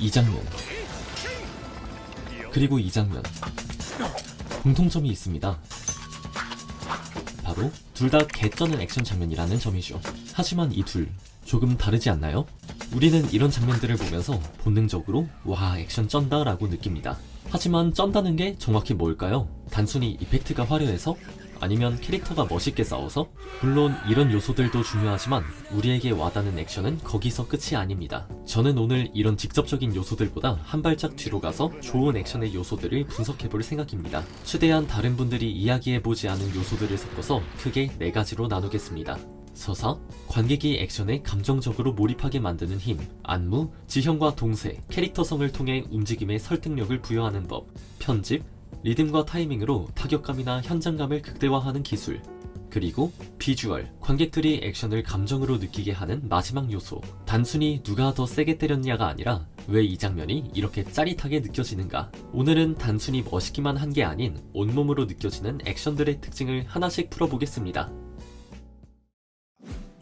이 장면. 그리고 이 장면. 공통점이 있습니다. 바로 둘 다 개쩌는 액션 장면이라는 점이죠. 하지만 이 둘 조금 다르지 않나요? 우리는 이런 장면들을 보면서 본능적으로 와 액션 쩐다 라고 느낍니다. 하지만 쩐다는 게 정확히 뭘까요? 단순히 이펙트가 화려해서? 아니면 캐릭터가 멋있게 싸워서? 물론 이런 요소들도 중요하지만 우리에게 와닿는 액션은 거기서 끝이 아닙니다. 저는 오늘 이런 직접적인 요소들보다 한 발짝 뒤로 가서 좋은 액션의 요소들을 분석해볼 생각입니다. 최대한 다른 분들이 이야기해보지 않은 요소들을 섞어서 크게 네 가지로 나누겠습니다. 서사, 관객이 액션에 감정적으로 몰입하게 만드는 힘, 안무, 지형과 동세, 캐릭터성을 통해 움직임에 설득력을 부여하는 법, 편집, 리듬과 타이밍으로 타격감이나 현장감을 극대화하는 기술, 그리고 비주얼, 관객들이 액션을 감정으로 느끼게 하는 마지막 요소. 단순히 누가 더 세게 때렸냐가 아니라 왜 이 장면이 이렇게 짜릿하게 느껴지는가. 오늘은 단순히 멋있기만 한 게 아닌 온몸으로 느껴지는 액션들의 특징을 하나씩 풀어보겠습니다.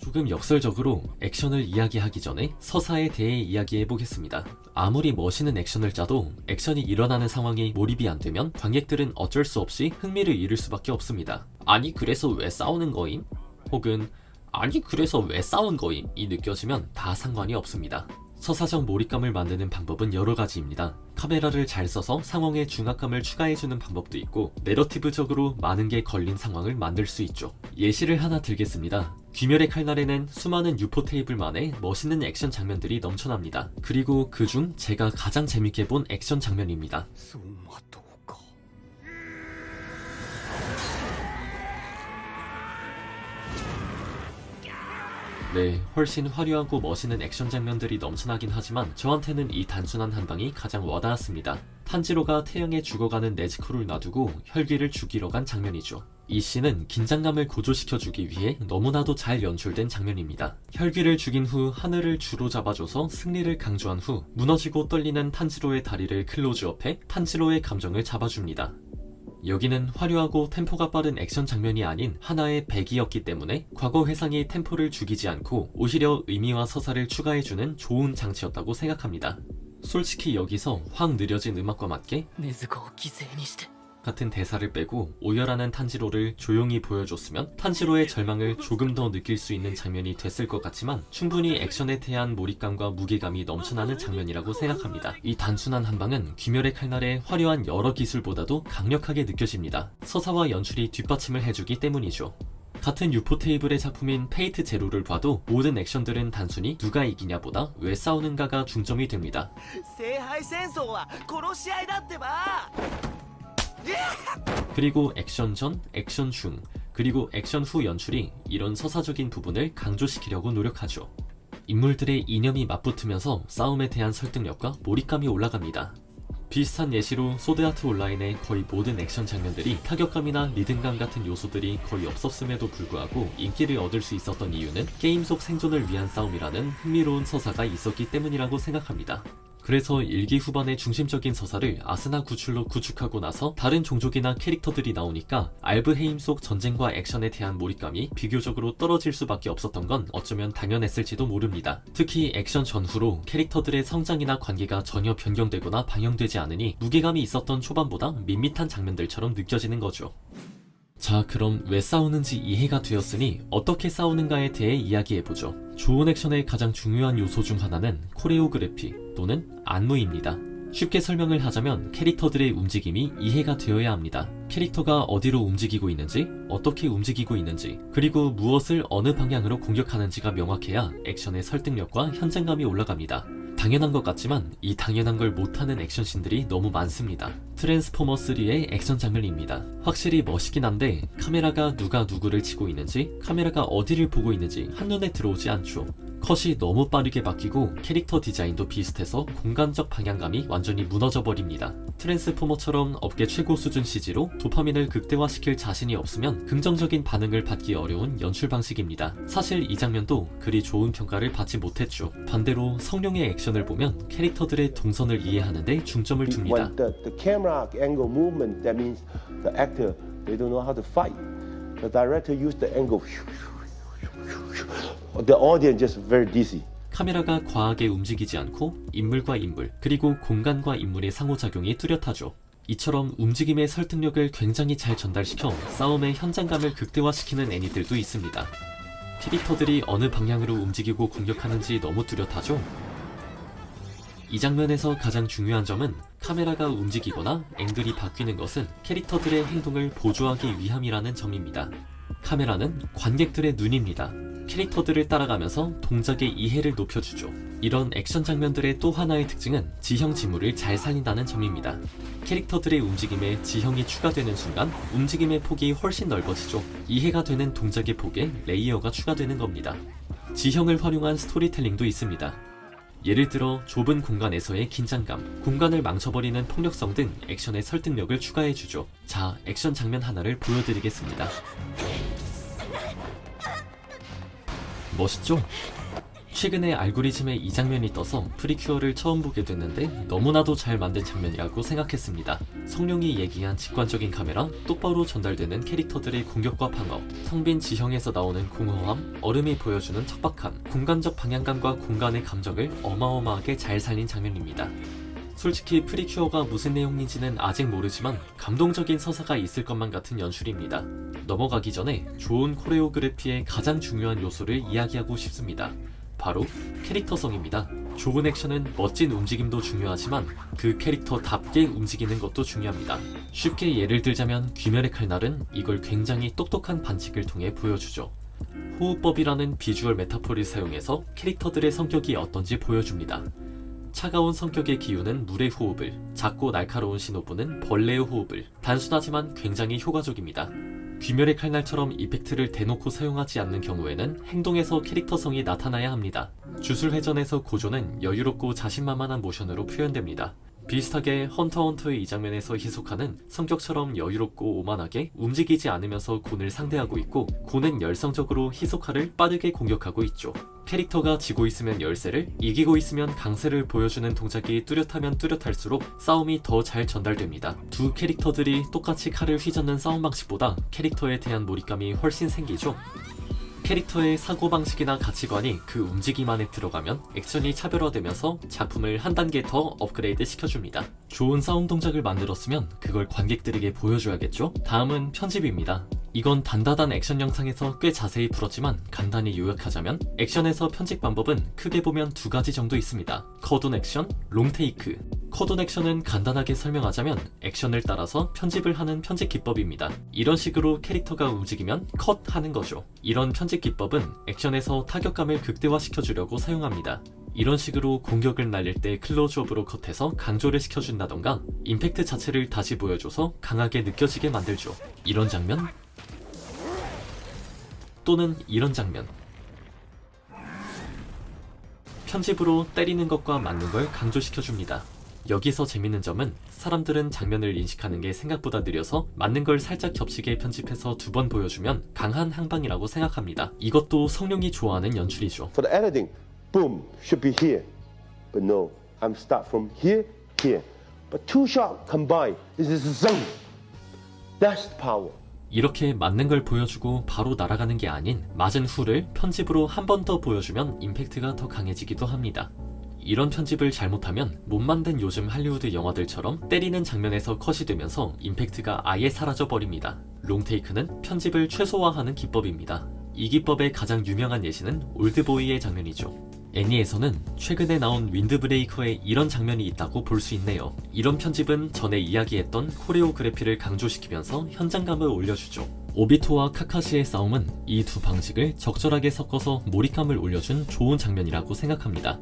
조금 역설적으로 액션을 이야기하기 전에 서사에 대해 이야기해 보겠습니다. 아무리 멋있는 액션을 짜도 액션이 일어나는 상황에 몰입이 안 되면 관객들은 어쩔 수 없이 흥미를 잃을 수밖에 없습니다. 아니 그래서 왜 싸우는 거임? 혹은 아니 그래서 왜 싸운 거임? 이 느껴지면 다 상관이 없습니다. 서사적 몰입감을 만드는 방법은 여러 가지입니다. 카메라를 잘 써서 상황에 중압감을 추가해주는 방법도 있고, 내러티브적으로 많은 게 걸린 상황을 만들 수 있죠. 예시를 하나 들겠습니다. 귀멸의 칼날에는 수많은 유포 테이블만의 멋있는 액션 장면들이 넘쳐납니다. 그리고 그중 제가 가장 재밌게 본 액션 장면입니다. 네, 훨씬 화려하고 멋있는 액션 장면들이 넘쳐나긴 하지만 저한테는 이 단순한 한 방이 가장 와닿았습니다. 탄지로가 태양에 죽어가는 네즈코를 놔두고 혈기를 죽이러 간 장면이죠. 이 씬은 긴장감을 고조시켜주기 위해 너무나도 잘 연출된 장면입니다. 혈기를 죽인 후 하늘을 주로 잡아줘서 승리를 강조한 후 무너지고 떨리는 탄지로의 다리를 클로즈업해 탄지로의 감정을 잡아줍니다. 여기는 화려하고 템포가 빠른 액션 장면이 아닌 하나의 백이었기 때문에 과거 회상이 템포를 죽이지 않고 오히려 의미와 서사를 추가해주는 좋은 장치였다고 생각합니다. 솔직히 여기서 확 느려진 음악과 맞게 같은 대사를 빼고 오열하는 탄지로를 조용히 보여줬으면 탄지로의 절망을 조금 더 느낄 수 있는 장면이 됐을 것 같지만 충분히 액션에 대한 몰입감과 무게감이 넘쳐나는 장면이라고 생각합니다. 이 단순한 한방은 귀멸의 칼날의 화려한 여러 기술보다도 강력하게 느껴집니다. 서사와 연출이 뒷받침을 해주기 때문이죠. 같은 유포 테이블의 작품인 페이트 제로를 봐도 모든 액션들은 단순히 누가 이기냐보다 왜 싸우는가가 중점이 됩니다. 그리고 액션 전, 액션 중, 그리고 액션 후 연출이 이런 서사적인 부분을 강조시키려고 노력하죠. 인물들의 이념이 맞붙으면서 싸움에 대한 설득력과 몰입감이 올라갑니다. 비슷한 예시로 소드아트 온라인의 거의 모든 액션 장면들이 타격감이나 리듬감 같은 요소들이 거의 없었음에도 불구하고 인기를 얻을 수 있었던 이유는 게임 속 생존을 위한 싸움이라는 흥미로운 서사가 있었기 때문이라고 생각합니다. 그래서 일기 후반의 중심적인 서사를 아스나 구출로 구축하고 나서 다른 종족이나 캐릭터들이 나오니까 알브헤임 속 전쟁과 액션에 대한 몰입감이 비교적으로 떨어질 수밖에 없었던 건 어쩌면 당연했을지도 모릅니다. 특히 액션 전후로 캐릭터들의 성장이나 관계가 전혀 변경되거나 방영되지 않으니 무게감이 있었던 초반보다 밋밋한 장면들처럼 느껴지는 거죠. 자, 그럼 왜 싸우는지 이해가 되었으니 어떻게 싸우는가에 대해 이야기해보죠. 좋은 액션의 가장 중요한 요소 중 하나는 코레오그래피 또는 안무입니다. 쉽게 설명을 하자면 캐릭터들의 움직임이 이해가 되어야 합니다. 캐릭터가 어디로 움직이고 있는지, 어떻게 움직이고 있는지, 그리고 무엇을 어느 방향으로 공격하는지가 명확해야 액션의 설득력과 현장감이 올라갑니다. 당연한 것 같지만 이 당연한 걸 못하는 액션씬들이 너무 많습니다. 트랜스포머 3의 액션 장면입니다. 확실히 멋있긴 한데 카메라가 누가 누구를 치고 있는지, 카메라가 어디를 보고 있는지 한눈에 들어오지 않죠. 컷이 너무 빠르게 바뀌고 캐릭터 디자인도 비슷해서 공간적 방향감이 완전히 무너져 버립니다. 트랜스포머처럼 업계 최고 수준 CG로 도파민을 극대화시킬 자신이 없으면 긍정적인 반응을 받기 어려운 연출 방식입니다. 사실 이 장면도 그리 좋은 평가를 받지 못했죠. 반대로 성룡의 액션을 보면 캐릭터들의 동선을 이해하는데 중점을 둡니다. The audience just very dizzy. 카메라가 과하게 움직이지 않고 인물과 인물, 그리고 공간과 인물의 상호작용이 뚜렷하죠. 이처럼 움직임의 설득력을 굉장히 잘 전달시켜 싸움의 현장감을 극대화시키는 애니들도 있습니다. 캐릭터들이 어느 방향으로 움직이고 공격하는지 너무 뚜렷하죠? 이 장면에서 가장 중요한 점은 카메라가 움직이거나 앵글이 바뀌는 것은 캐릭터들의 행동을 보조하기 위함이라는 점입니다. 카메라는 관객들의 눈입니다. 캐릭터들을 따라가면서 동작의 이해를 높여주죠. 이런 액션 장면들의 또 하나의 특징은 지형 지물을 잘 살린다는 점입니다. 캐릭터들의 움직임에 지형이 추가되는 순간 움직임의 폭이 훨씬 넓어지죠. 이해가 되는 동작의 폭에 레이어가 추가되는 겁니다. 지형을 활용한 스토리텔링도 있습니다. 예를 들어 좁은 공간에서의 긴장감, 공간을 망쳐버리는 폭력성 등 액션의 설득력을 추가해주죠. 자, 액션 장면 하나를 보여드리겠습니다. 멋있죠? 최근에 알고리즘에 이 장면이 떠서 프리큐어를 처음 보게 됐는데 너무나도 잘 만든 장면이라고 생각했습니다. 성룡이 얘기한 직관적인 카메라, 똑바로 전달되는 캐릭터들의 공격과 방어, 텅빈 지형에서 나오는 공허함, 얼음이 보여주는 척박함, 공간적 방향감과 공간의 감정을 어마어마하게 잘 살린 장면입니다. 솔직히 프리큐어가 무슨 내용인지는 아직 모르지만 감동적인 서사가 있을 것만 같은 연출입니다. 넘어가기 전에 좋은 코레오그래피의 가장 중요한 요소를 이야기하고 싶습니다. 바로 캐릭터성입니다. 좋은 액션은 멋진 움직임도 중요하지만 그 캐릭터답게 움직이는 것도 중요합니다. 쉽게 예를 들자면 귀멸의 칼날은 이걸 굉장히 똑똑한 반칙을 통해 보여주죠. 호흡법이라는 비주얼 메타포를 사용해서 캐릭터들의 성격이 어떤지 보여줍니다. 차가운 성격의 기운은 물의 호흡을, 작고 날카로운 신호부는 벌레의 호흡을, 단순하지만 굉장히 효과적입니다. 귀멸의 칼날처럼 이펙트를 대놓고 사용하지 않는 경우에는 행동에서 캐릭터성이 나타나야 합니다. 주술 회전에서 고조는 여유롭고 자신만만한 모션으로 표현됩니다. 비슷하게 헌터 헌터의 이 장면에서 히소카는 성격처럼 여유롭고 오만하게 움직이지 않으면서 곤을 상대하고 있고 곤은 열성적으로 히소카를 빠르게 공격하고 있죠. 캐릭터가 지고 있으면 열세를, 이기고 있으면 강세를 보여주는 동작이 뚜렷하면 뚜렷할수록 싸움이 더 잘 전달됩니다. 두 캐릭터들이 똑같이 칼을 휘젓는 싸움 방식보다 캐릭터에 대한 몰입감이 훨씬 생기죠. 캐릭터의 사고방식이나 가치관이 그 움직임 안에 들어가면 액션이 차별화되면서 작품을 한 단계 더 업그레이드 시켜줍니다. 좋은 싸움 동작을 만들었으면 그걸 관객들에게 보여줘야겠죠? 다음은 편집입니다. 이건 단다단 액션 영상에서 꽤 자세히 풀었지만 간단히 요약하자면 액션에서 편집 방법은 크게 보면 두 가지 정도 있습니다. 컷온 액션, 롱테이크. 컷온 액션은 간단하게 설명하자면 액션을 따라서 편집을 하는 편집 기법입니다. 이런 식으로 캐릭터가 움직이면 컷 하는 거죠. 이런 편집 기법은 액션에서 타격감을 극대화시켜 주려고 사용합니다. 이런 식으로 공격을 날릴 때 클로즈업으로 컷해서 강조를 시켜준다던가 임팩트 자체를 다시 보여줘서 강하게 느껴지게 만들죠. 이런 장면 또는 이런 장면 편집으로 때리는 것과 맞는 걸 강조시켜줍니다. 여기서 재밌는 점은 사람들은 장면을 인식하는 게 생각보다 느려서 맞는 걸 살짝 겹치게 편집해서 두 번 보여주면 강한 항방이라고 생각합니다. 이것도 성룡이 좋아하는 연출이죠. For the editing, boom, should be here. But no, I'm start from here, here. But two shot combined, this is zone. That's the power. 이렇게 맞는 걸 보여주고 바로 날아가는 게 아닌 맞은 후를 편집으로 한 번 더 보여주면 임팩트가 더 강해지기도 합니다. 이런 편집을 잘못하면 못 만든 요즘 할리우드 영화들처럼 때리는 장면에서 컷이 되면서 임팩트가 아예 사라져 버립니다. 롱테이크는 편집을 최소화하는 기법입니다. 이 기법의 가장 유명한 예시는 올드보이의 장면이죠. 애니에서는 최근에 나온 윈드브레이커에 이런 장면이 있다고 볼 수 있네요. 이런 편집은 전에 이야기했던 코레오그래피를 강조시키면서 현장감을 올려주죠. 오비토와 카카시의 싸움은 이 두 방식을 적절하게 섞어서 몰입감을 올려준 좋은 장면이라고 생각합니다.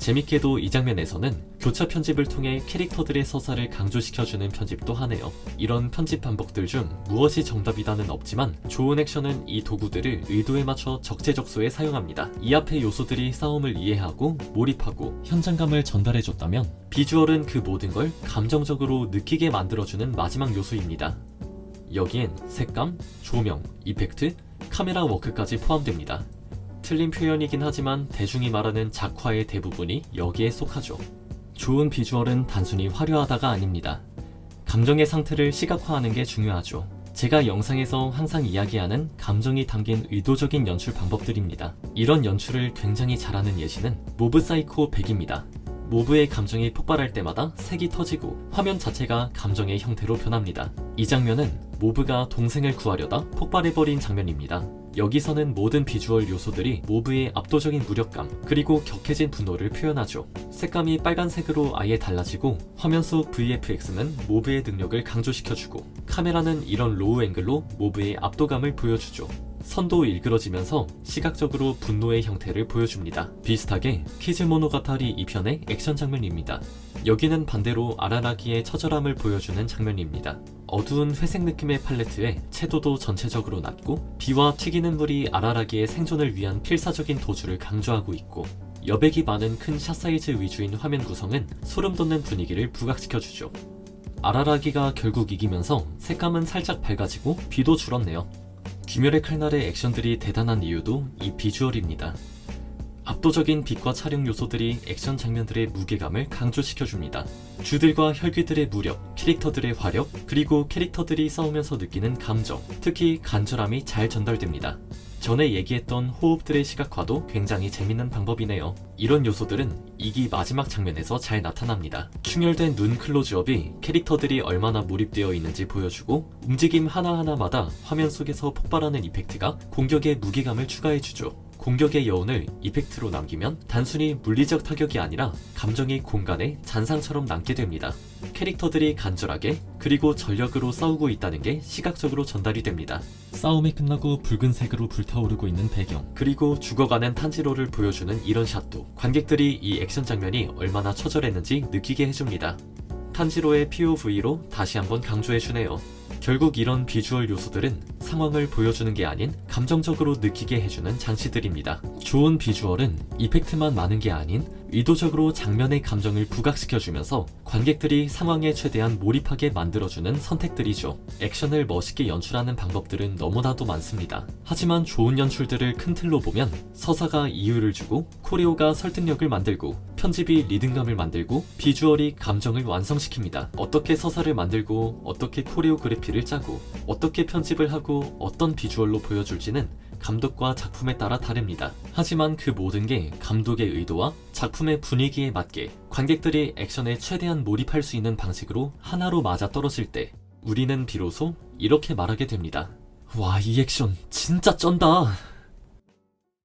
재밌게도 이 장면에서는 교차 편집을 통해 캐릭터들의 서사를 강조시켜주는 편집도 하네요. 이런 편집 반복들 중 무엇이 정답이다는 없지만 좋은 액션은 이 도구들을 의도에 맞춰 적재적소에 사용합니다. 이 앞의 요소들이 싸움을 이해하고 몰입하고 현장감을 전달해줬다면 비주얼은 그 모든 걸 감정적으로 느끼게 만들어주는 마지막 요소입니다. 여기엔 색감, 조명, 이펙트, 카메라 워크까지 포함됩니다. 틀린 표현이긴 하지만 대중이 말하는 작화의 대부분이 여기에 속하죠. 좋은 비주얼은 단순히 화려하다가 아닙니다. 감정의 상태를 시각화하는 게 중요하죠. 제가 영상에서 항상 이야기하는 감정이 담긴 의도적인 연출 방법들입니다. 이런 연출을 굉장히 잘하는 예시는 모브 사이코 100입니다. 모브의 감정이 폭발할 때마다 색이 터지고 화면 자체가 감정의 형태로 변합니다. 이 장면은 모브가 동생을 구하려다 폭발해버린 장면입니다. 여기서는 모든 비주얼 요소들이 모브의 압도적인 무력감 그리고 격해진 분노를 표현하죠. 색감이 빨간색으로 아예 달라지고 화면 속 VFX는 모브의 능력을 강조시켜주고 카메라는 이런 로우 앵글로 모브의 압도감을 보여주죠. 선도 일그러지면서 시각적으로 분노의 형태를 보여줍니다. 비슷하게 키즈모노가타리 2편의 액션 장면입니다. 여기는 반대로 아라라기의 처절함을 보여주는 장면입니다. 어두운 회색 느낌의 팔레트에 채도도 전체적으로 낮고 비와 튀기는 물이 아라라기의 생존을 위한 필사적인 도주를 강조하고 있고 여백이 많은 큰 샷 사이즈 위주인 화면 구성은 소름 돋는 분위기를 부각시켜주죠. 아라라기가 결국 이기면서 색감은 살짝 밝아지고 비도 줄었네요. 귀멸의 칼날의 액션들이 대단한 이유도 이 비주얼입니다. 압도적인 빛과 촬영 요소들이 액션 장면들의 무게감을 강조시켜줍니다. 주들과 혈귀들의 무력, 캐릭터들의 화력, 그리고 캐릭터들이 싸우면서 느끼는 감정, 특히 간절함이 잘 전달됩니다. 전에 얘기했던 호흡들의 시각화도 굉장히 재밌는 방법이네요. 이런 요소들은 이기 마지막 장면에서 잘 나타납니다. 충혈된 눈 클로즈업이 캐릭터들이 얼마나 몰입되어 있는지 보여주고 움직임 하나하나마다 화면 속에서 폭발하는 이펙트가 공격의 무게감을 추가해주죠. 공격의 여운을 이펙트로 남기면 단순히 물리적 타격이 아니라 감정이 공간에 잔상처럼 남게 됩니다. 캐릭터들이 간절하게 그리고 전력으로 싸우고 있다는 게 시각적으로 전달이 됩니다. 싸움이 끝나고 붉은색으로 불타오르고 있는 배경 그리고 죽어가는 탄지로를 보여주는 이런 샷도 관객들이 이 액션 장면이 얼마나 처절했는지 느끼게 해줍니다. 탄지로의 POV로 다시 한번 강조해주네요. 결국 이런 비주얼 요소들은 상황을 보여주는 게 아닌 감정적으로 느끼게 해주는 장치들입니다. 좋은 비주얼은 이펙트만 많은 게 아닌 의도적으로 장면의 감정을 부각시켜주면서 관객들이 상황에 최대한 몰입하게 만들어주는 선택들이죠. 액션을 멋있게 연출하는 방법들은 너무나도 많습니다. 하지만 좋은 연출들을 큰 틀로 보면 서사가 이유를 주고 코레오가 설득력을 만들고 편집이 리듬감을 만들고 비주얼이 감정을 완성시킵니다. 어떻게 서사를 만들고 어떻게 코레오그래피를 짜고 어떻게 편집을 하고 어떤 비주얼로 보여줄지는 감독과 작품에 따라 다릅니다. 하지만 그 모든 게 감독의 의도와 작품의 분위기에 맞게 관객들이 액션에 최대한 몰입할 수 있는 방식으로 하나로 맞아 떨어질 때 우리는 비로소 이렇게 말하게 됩니다. 와, 이 액션 진짜 쩐다.